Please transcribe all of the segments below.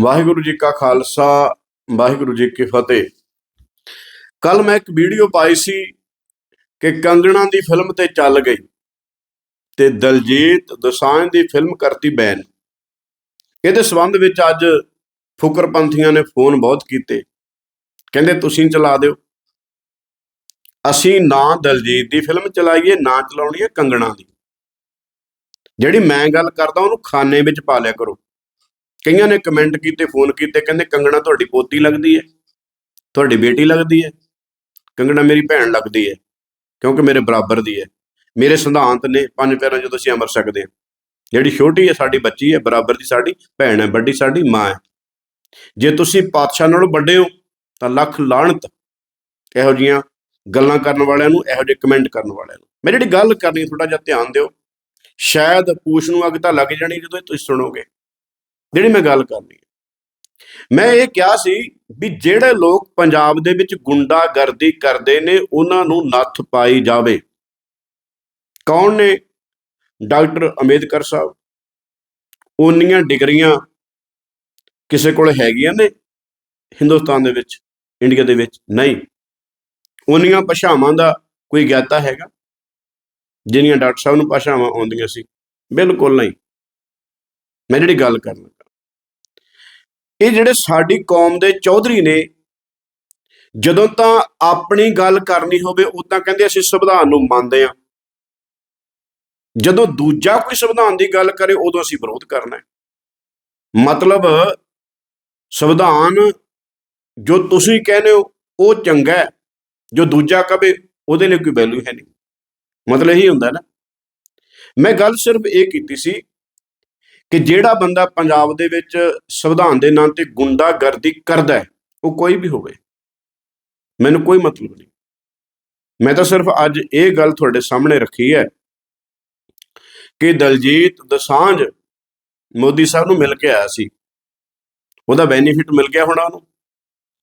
ਵਾਹਿਗੁਰੂ ਜੀ ਕਾ ਖਾਲਸਾ, ਵਾਹਿਗੁਰੂ ਜੀ ਕੀ ਫਤਿਹ। ਕੱਲ ਮੈਂ ਇੱਕ ਵੀਡੀਓ ਪਾਈ ਸੀ ਕਿ ਕੰਗਣਾ ਦੀ ਫਿਲਮ ਤੇ ਚੱਲ ਗਈ ਤੇ ਦਲਜੀਤ ਦੋਸਾਂਝ ਦੀ ਫਿਲਮ ਕਰਤੀ ਬੈਨ। ਇਹਦੇ ਸਬੰਧ ਵਿੱਚ ਅੱਜ ਫੁਕਰਪੰਥੀਆਂ ਨੇ ਫੋਨ ਬਹੁਤ ਕੀਤੇ। ਕਹਿੰਦੇ, ਤੁਸੀਂ ਚਲਾ ਦਿਓ। ਅਸੀਂ ਨਾ ਦਲਜੀਤ ਦੀ ਫਿਲਮ ਚਲਾਈਏ, ਨਾ ਚਲਾਉਣੀ ਹੈ ਕੰਗਣਾ ਦੀ। ਜਿਹੜੀ ਮੈਂ ਗੱਲ ਕਰਦਾ, ਉਹਨੂੰ ਖਾਨੇ ਵਿੱਚ ਪਾ ਲਿਆ ਕਰੋ। ਕਈਆਂ ਨੇ ਕਮੈਂਟ ਕੀਤੇ ਫੋਨ ਕੀਤੇ, ਕਹਿੰਦੇ ਕੰਗਣਾ ਤੁਹਾਡੀ ਪੋਤੀ ਲੱਗਦੀ ਹੈ, ਤੁਹਾਡੀ ਬੇਟੀ ਲੱਗਦੀ ਹੈ, ਕੰਗਣਾ ਮੇਰੀ ਭੈਣ ਲੱਗਦੀ ਹੈ, ਕਿਉਂਕਿ ਮੇਰੇ ਬਰਾਬਰ ਦੀ ਹੈ, ਮੇਰੇ ਸਿਧਾਂਤ ਨੇ ਪੰਜ ਪੈਰਾਂ ਜਦੋਂ ਅਸੀਂ ਅਮਰ ਸਕਦੇ ਹਾਂ, ਜਿਹੜੀ ਛੋਟੀ ਹੈ ਸਾਡੀ ਬੱਚੀ ਹੈ, ਬਰਾਬਰ ਦੀ ਸਾਡੀ ਭੈਣ ਹੈ, ਵੱਡੀ ਸਾਡੀ ਮਾਂ ਹੈ, ਜੇ ਤੁਸੀਂ ਪਾਤਸ਼ਾਹ ਨਾਲੋਂ ਵੱਡੇ ਹੋ, ਤਾਂ ਲੱਖ ਲਾਣਤ ਇਹੋ ਜੀਆਂ ਗੱਲਾਂ ਕਰਨ ਵਾਲਿਆਂ ਨੂੰ, ਇਹੋ ਜਿਹੇ ਕਮੈਂਟ ਕਰਨ ਵਾਲਿਆਂ ਨੂੰ, ਮੈਂ ਜਿਹੜੀ ਗੱਲ ਕਰਨੀ ਥੋੜਾ ਜਿਹਾ ਧਿਆਨ ਦਿਓ, ਸ਼ਾਇਦ ਪੂਛ ਨੂੰ ਅੱਗ ਤਾਂ ਲੱਗ ਜਾਣੀ ਜਦੋਂ ਇਹ ਤੁਸੀਂ ਸੁਣੋਗੇ ਜਿਹੜੀ ਮੈਂ ਗੱਲ ਕਰਨੀ ਹੈ। ਮੈਂ ਇਹ ਕਿਹਾ ਸੀ ਵੀ ਜਿਹੜੇ ਲੋਕ ਪੰਜਾਬ ਦੇ ਵਿੱਚ ਗੁੰਡਾਗਰਦੀ ਕਰਦੇ ਨੇ, ਉਹਨਾਂ ਨੂੰ ਨੱਥ ਪਾਈ ਜਾਵੇ। ਕੌਣ ਨੇ? ਡਾਕਟਰ ਅੰਬੇਦਕਰ ਸਾਹਿਬ। ਉਨੀਆਂ ਡਿਗਰੀਆਂ ਕਿਸੇ ਕੋਲ ਹੈਗੀਆਂ ਨੇ ਹਿੰਦੁਸਤਾਨ ਦੇ ਵਿੱਚ, ਇੰਡੀਆ ਦੇ ਵਿੱਚ? ਨਹੀਂ। ਉਨੀਆਂ ਭਾਸ਼ਾਵਾਂ ਦਾ ਕੋਈ ਗਿਆਤਾ ਹੈਗਾ? ਜਿਹੜੀਆਂ ਡਾਕਟਰ ਸਾਹਿਬ ਨੂੰ ਭਾਸ਼ਾਵਾਂ ਆਉਂਦੀਆਂ ਸੀ। ਬਿਲਕੁਲ ਨਹੀਂ। ਮੈਂ ਜਿਹੜੀ ਗੱਲ ਕਰਨਾ ਇਹ ਜਿਹੜੇ ਸਾਡੀ ਕੌਮ ਦੇ ਚੌਧਰੀ ਨੇ, ਜਦੋਂ ਤਾਂ ਆਪਣੀ ਗੱਲ ਕਰਨੀ ਹੋਵੇ, ਉਦਾਂ ਕਹਿੰਦੇ ਅਸੀਂ ਸੰਵਿਧਾਨ ਨੂੰ ਮੰਨਦੇ ਆ ਜਦੋਂ ਦੂਜਾ ਕੋਈ ਸੰਵਿਧਾਨ ਦੀ ਗੱਲ ਕਰੇ, ਉਦੋਂ ਅਸੀਂ ਵਿਰੋਧ ਕਰਨਾ ਹੈ। ਮਤਲਬ, ਸੰਵਿਧਾਨ ਜੋ ਤੁਸੀਂ ਕਹਿੰਦੇ ਹੋ, ਉਹ ਚੰਗਾ ਹੈ। ਜੋ ਦੂਜਾ ਕਵੇ, ਉਹਦੇ ਲਈ ਕੋਈ ਵੈਲਿਊ ਹੈ ਨਹੀਂ। ਮਤਲਬ ਇਹੀ ਹੁੰਦਾ ਨਾ। ਮੈਂ ਗੱਲ ਸਿਰਫ ਇਹ ਕੀਤੀ ਸੀ ਕਿ ਜਿਹੜਾ ਬੰਦਾ ਪੰਜਾਬ ਦੇ ਵਿੱਚ ਸੰਵਿਧਾਨ ਦੇ ਨਾਂ ਤੇ ਗੁੰਡਾਗਰਦੀ ਕਰਦਾ ਹੈ, ਉਹ ਕੋਈ ਵੀ ਹੋਵੇ, ਮੈਨੂੰ ਕੋਈ ਮਤਲਬ ਨਹੀਂ। ਮੈਂ ਤਾਂ ਸਿਰਫ ਅੱਜ ਇਹ ਗੱਲ ਤੁਹਾਡੇ ਸਾਹਮਣੇ ਰੱਖੀ ਹੈ ਕਿ ਦਲਜੀਤ ਦਸਾਂਝ ਮੋਦੀ ਸਾਹਿਬ ਨੂੰ ਮਿਲ ਕੇ ਆਇਆ ਸੀ। ਉਹਦਾ ਬੈਨੀਫਿਟ ਮਿਲ ਗਿਆ ਹੋਣਾ ਉਹਨੂੰ,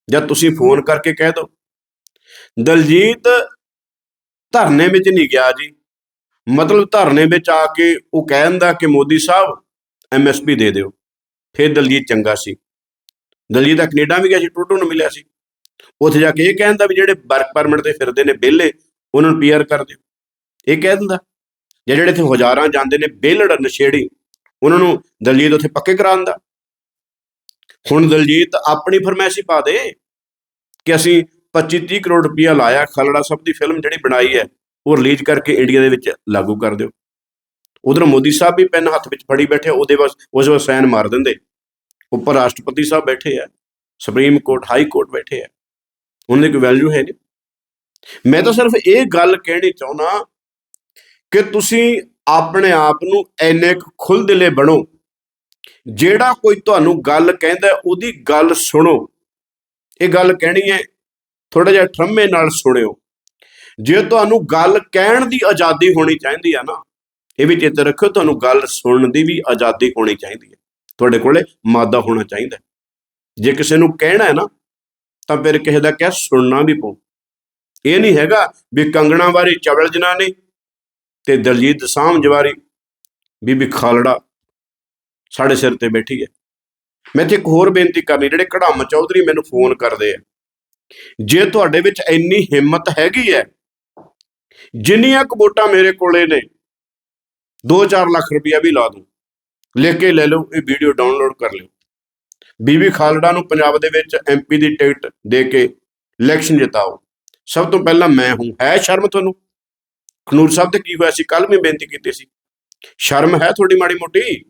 ਜਾਂ ਤੁਸੀਂ ਫੋਨ ਕਰਕੇ ਕਹਿ ਦਿਓ। ਦਲਜੀਤ ਧਰਨੇ ਵਿੱਚ ਨਹੀਂ ਗਿਆ ਜੀ। ਮਤਲਬ ਧਰਨੇ ਵਿੱਚ ਆ ਕੇ ਉਹ ਕਹਿੰਦਾ ਕਿ ਮੋਦੀ ਸਾਹਿਬ ਐਮਐਸਪੀ ਦੇ ਦਿਓ। ਫਿਰ ਦਲਜੀਤ ਚੰਗਾ ਸੀ। ਦਲਜੀਤ ਦਾ ਕੈਨੇਡਾ ਵੀ ਗਿਆ ਸੀ, ਟੋਟੋ ਨੂੰ ਮਿਲਿਆ ਸੀ। ਉੱਥੇ ਜਾ ਕੇ ਇਹ ਕਹਿੰਦਾ ਵੀ ਜਿਹੜੇ ਵਰਕ ਪਰਮਿਟ ਤੇ ਫਿਰਦੇ ਨੇ ਵਿਹਲੇ, ਉਹਨਾਂ ਨੂੰ ਪੀਆਰ ਕਰ ਦਿਓ। ਇਹ ਕਹਿ ਦਿੰਦਾ। ਜਾਂ ਜਿਹੜੇ ਇੱਥੇ ਹਜ਼ਾਰਾਂ ਜਾਂਦੇ ਨੇ ਬੇਲੜ ਨਸ਼ੇੜੀ, ਉਹਨਾਂ ਨੂੰ ਦਲਜੀਤ ਉੱਥੇ ਪੱਕੇ ਕਰਾ ਦਿੰਦਾ। ਹੁਣ ਦਲਜੀਤ ਆਪਣੀ ਫਰਮਾਇਸ਼ੀ ਪਾ ਦੇ ਕਿ ਅਸੀਂ 25 30 ਕਰੋੜ ਰੁਪਇਆ ਲਾਇਆ, ਖਲੜਾ ਸਭ ਦੀ ਫਿਲਮ ਜਿਹੜੀ ਬਣਾਈ ਹੈ, ਉਹ ਰਿਲੀਜ਼ ਕਰਕੇ ਇੰਡੀਆ ਦੇ ਵਿੱਚ ਲਾਗੂ ਕਰ ਦਿਓ। ਉਧਰ ਮੋਦੀ ਸਾਹਿਬ ਵੀ ਪੈਨ ਹੱਥ ਵਿੱਚ ਫੜੀ ਬੈਠੇ, ਉਹਦੇ ਬਸ ਉਸ ਵਸ ਸਾਈਨ ਮਾਰ ਦਿੰਦੇ। ਉੱਪਰ ਰਾਸ਼ਟਰਪਤੀ ਸਾਹਿਬ ਬੈਠੇ ਆ ਸੁਪਰੀਮ ਕੋਰਟ ਹਾਈ ਕੋਰਟ ਬੈਠੇ ਆ। ਉਹਨਾਂ ਦੀ ਕੋਈ ਵੈਲਿਊ ਹੈ ਨਹੀਂ। ਮੈਂ ਤਾਂ ਸਿਰਫ ਇਹ ਗੱਲ ਕਹਿਣੀ ਚਾਹੁੰਦਾ ਕਿ ਤੁਸੀਂ ਆਪਣੇ ਆਪ ਨੂੰ ਐਨੇ ਖੁੱਲ ਦਿਲੇ ਬਣੋ। ਜਿਹੜਾ ਕੋਈ ਤੁਹਾਨੂੰ ਗੱਲ ਕਹਿੰਦਾ, ਉਹਦੀ ਗੱਲ ਸੁਣੋ। ਇਹ ਗੱਲ ਕਹਿਣੀ ਹੈ ਥੋੜਾ ਜਿਹਾ ਠਰਮੇ ਨਾਲ ਸੁਣਿਓ। ਜੇ ਤੁਹਾਨੂੰ ਗੱਲ ਕਹਿਣ ਦੀ ਆਜ਼ਾਦੀ ਹੋਣੀ ਚਾਹੀਦੀ ਆ ਨਾ ਇਹ ਵੀ ਚੇਤੇ ਰੱਖਿਓ, ਤੁਹਾਨੂੰ ਗੱਲ ਸੁਣਨ ਦੀ ਵੀ ਆਜ਼ਾਦੀ ਹੋਣੀ ਚਾਹੀਦੀ ਹੈ। ਤੁਹਾਡੇ ਕੋਲੇ ਮਾਦਾ ਹੋਣਾ ਚਾਹੀਦਾ ਜੇ ਕਿਸੇ ਨੂੰ ਕਹਿਣਾ ਹੈ ਨਾ, ਤਾਂ ਫਿਰ ਕਿਸੇ ਦਾ ਕਹਿ ਸੁਣਨਾ ਵੀ ਪਊ। ਇਹ ਨਹੀਂ ਹੈਗਾ ਵੀ ਕੰਗਣਾ ਵਾਰੀ ਚਵਲ ਜਨਾ ਨੇ ਤੇ ਦਲਜੀਤ ਸਾਹਮ ਵਾਰੀ ਬੀਬੀ ਖਾਲੜਾ ਸਾਡੇ ਸਿਰ ਤੇ ਬੈਠੀ ਹੈ। ਮੈਂ ਤੇ ਇੱਕ ਹੋਰ ਬੇਨਤੀ ਕਰਨੀ, ਜਿਹੜੇ ਕਢਾਮ ਚੌਧਰੀ ਮੈਨੂੰ ਫੋਨ ਕਰਦੇ ਆ। ਜੇ ਤੁਹਾਡੇ ਵਿੱਚ ਇੰਨੀ ਹਿੰਮਤ ਹੈਗੀ ਹੈ, ਜਿੰਨੀਆਂ ਕਬੋਟਾਂ ਮੇਰੇ ਕੋਲੇ ਨੇ 2-4 ਲੱਖ ਰੁਪਇਆ ਵੀ ਲਾ ਦੂੰ। ਲਿਖ ਕੇ ਲੈ ਲਓ, ਇਹ ਵੀਡੀਓ ਡਾਊਨਲੋਡ ਕਰ ਲਿਓ। ਬੀਬੀ ਖਾਲੜਾ ਨੂੰ ਪੰਜਾਬ ਦੇ ਵਿੱਚ ਐਮਪੀ ਦੀ ਟਿਕਟ ਦੇ ਕੇ ਇਲੈਕਸ਼ਨ ਜਿਤਾਓ। ਸਭ ਤੋਂ ਪਹਿਲਾਂ ਮੈਂ ਹੂੰ। ਹੈ ਸ਼ਰਮ ਤੁਹਾਨੂੰ? ਖਨੂਰ ਸਾਹਿਬ ਤੇ ਕੀ ਹੋਇਆ ਸੀ? ਕੱਲ ਵੀ ਬੇਨਤੀ ਕੀਤੀ ਸੀ। ਸ਼ਰਮ ਹੈ ਤੁਹਾਡੀ ਮਾੜੀ ਮੋਟੀ?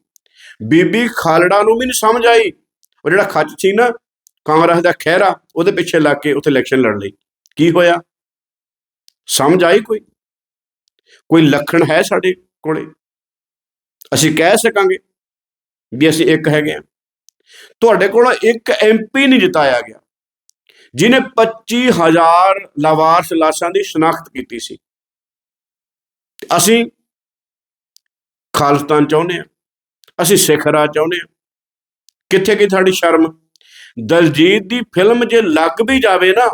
ਬੀਬੀ ਖਾਲੜਾ ਨੂੰ ਵੀ ਨਹੀਂ ਸਮਝ ਆਈ। ਉਹ ਜਿਹੜਾ ਖੱਚ ਸੀ ਨਾ, ਕਾਂਗਰਸ ਦਾ ਖਹਿਰਾ, ਉਹਦੇ ਪਿੱਛੇ ਲੱਗ ਕੇ ਉੱਥੇ ਇਲੈਕਸ਼ਨ ਲੜ ਲਈ। ਕੀ ਹੋਇਆ? ਸਮਝ ਆਈ ਕੋਈ? ਕੋਈ ਲੱਖਣ ਹੈ ਸਾਡੇ ਕੋਲੇ? ਅਸੀਂ ਕਹਿ ਸਕਾਂਗੇ ਵੀ ਅਸੀਂ ਇੱਕ ਹੈਗੇ ਆ ਤੁਹਾਡੇ ਕੋਲ ਇੱਕ ਐਮਪੀ ਨਹੀਂ ਜਿਤਾਇਆ ਗਿਆ ਜਿਨੇ 25000 ਲਾਵਾਰਸ ਲਾਸ਼ਾਂ ਦੀ ਸ਼ਨਾਖਤ ਕੀਤੀ ਸੀ। ਅਸੀਂ ਖਾਲਸਤਾਨ ਚਾਹੁੰਦੇ ਆ ਅਸੀਂ ਸਿੱਖ ਰਾਜ ਚਾਹੁੰਦੇ ਆ ਕਿੱਥੇ ਕੀ ਸਾਡੀ ਸ਼ਰਮ? ਦਲਜੀਤ ਦੀ ਫਿਲਮ ਜੇ ਲੱਗ ਵੀ ਜਾਵੇ ਨਾ,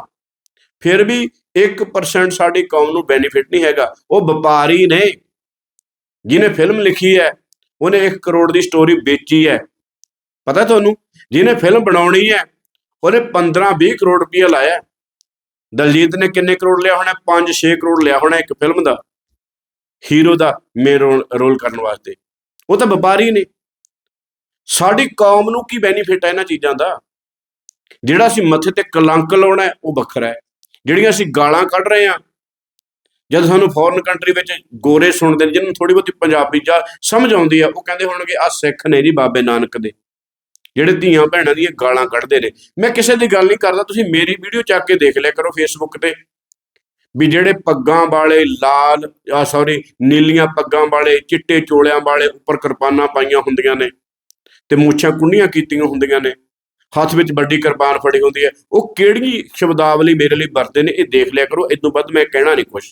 ਫਿਰ ਵੀ 1% ਸਾਡੀ ਕੌਮ ਨੂੰ ਬੈਨੀਫਿਟ ਨਹੀਂ ਹੈਗਾ। ਉਹ ਵਪਾਰੀ ਨੇ, ਜਿਹਨੇ ਫਿਲਮ ਲਿਖੀ ਹੈ ਉਹਨੇ 1 ਕਰੋੜ ਦੀ ਸਟੋਰੀ ਵੇਚੀ ਹੈ। ਪਤਾ ਤੁਹਾਨੂੰ? ਜਿਹਨੇ ਫਿਲਮ ਬਣਾਉਣੀ ਹੈ, ਉਹਨੇ 15-20 ਕਰੋੜ ਰੁਪਇਆ ਲਾਇਆ। ਦਲਜੀਤ ਨੇ ਕਿੰਨੇ ਕਰੋੜ ਲਿਆ ਹੋਣਾ? 5-6 ਕਰੋੜ ਲਿਆ ਹੋਣਾ ਇੱਕ ਫਿਲਮ ਦਾ ਹੀਰੋ ਦਾ ਮੇਨ ਰੋਲ ਕਰਨ ਵਾਸਤੇ। ਉਹ ਤਾਂ ਵਪਾਰੀ ਨੇ। ਸਾਡੀ ਕੌਮ ਨੂੰ ਕੀ ਬੈਨੀਫਿਟ ਹੈ ਇਹਨਾਂ ਚੀਜ਼ਾਂ ਦਾ? ਜਿਹੜਾ ਅਸੀਂ ਮੱਥੇ ਤੇ ਕਲੰਕ ਲਾਉਣਾ ਉਹ ਵੱਖਰਾ ਹੈ। ਜਿਹੜੀਆਂ ਅਸੀਂ ਗਾਲਾਂ ਕੱਢ ਰਹੇ ਹਾਂ ਜਦ ਸਾਨੂੰ ਫੋਰਨ ਕੰਟਰੀ ਵਿੱਚ ਗੋਰੇ ਸੁਣਦੇ ਨੇ, ਜਿਹਨੂੰ ਥੋੜੀ ਬਹੁਤੀ ਪੰਜਾਬੀ ਜਾਂ ਸਮਝ ਆਉਂਦੀ ਆ, ਉਹ ਕਹਿੰਦੇ ਹੋਣਗੇ ਆ ਸਿੱਖ ਨੇ ਜੀ ਬਾਬੇ ਨਾਨਕ ਦੇ। ਜਿਹੜੇ ਧੀਆਂ ਭੈਣਾਂ ਦੀਆਂ ਗਾਲਾਂ ਕੱਢਦੇ ਨੇ। ਮੈਂ ਕਿਸੇ ਦੀ ਗੱਲ ਨਹੀਂ ਕਰਦਾ, ਤੁਸੀਂ ਮੇਰੀ ਵੀਡੀਓ ਚੱਕ ਕੇ ਦੇਖ ਲਿਆ ਕਰੋ ਫੇਸਬੁੱਕ ਤੇ। ਵੀ ਜਿਹੜੇ ਪੱਗਾਂ ਵਾਲੇ ਲਾਲ ਆ ਸੌਰੀ ਨੀਲੀਆਂ ਪੱਗਾਂ ਵਾਲੇ, ਚਿੱਟੇ ਚੋਲਿਆਂ ਵਾਲੇ ਉੱਪਰ ਕਿਰਪਾਨਾਂ ਪਾਈਆਂ ਹੁੰਦੀਆਂ ਨੇ ਤੇ ਮੂਛਾਂ ਕੁੰਡੀਆਂ ਕੀਤੀਆਂ ਹੁੰਦੀਆਂ ਨੇ, ਹੱਥ ਵਿੱਚ ਵੱਡੀ ਕਿਰਪਾਨ ਫੜੀ ਹੁੰਦੀ ਹੈ, ਉਹ ਕਿਹੜੀ ਸ਼ਬਦਾਵਲੀ ਮੇਰੇ ਲਈ ਵਰਤੇ ਨੇ, ਇਹ ਦੇਖ ਲਿਆ ਕਰੋ ਇਦੋਂ ਵੱਧ ਮੈਂ ਕਹਿਣਾ ਨਹੀਂ ਕੁਛ।